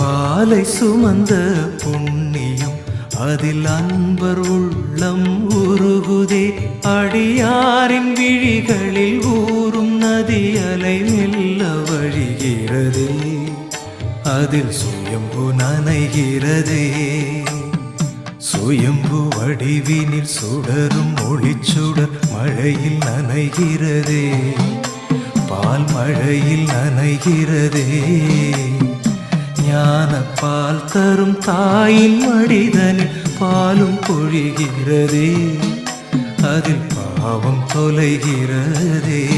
பாலை சுமந்த புண்ணியம் அதில் அன்பர் உள்ளம் உருகுதே. அடியாரின் விழிகளில் ஊறும் நதி அலை மெல்ல வழிகிறதே. அதில் சுயம்பு நனைகிறதே. சுயம்பு வடிவினில் சுடரும் ஒளிச்சுடர் மழையில் நனைகிறதே. பால் மழையில் நனைகிறதே. பால் தரும் தாயின் மடிதன் பாலும் பொழிகிறதே. அதில் பாவம் தொலைகிறதே.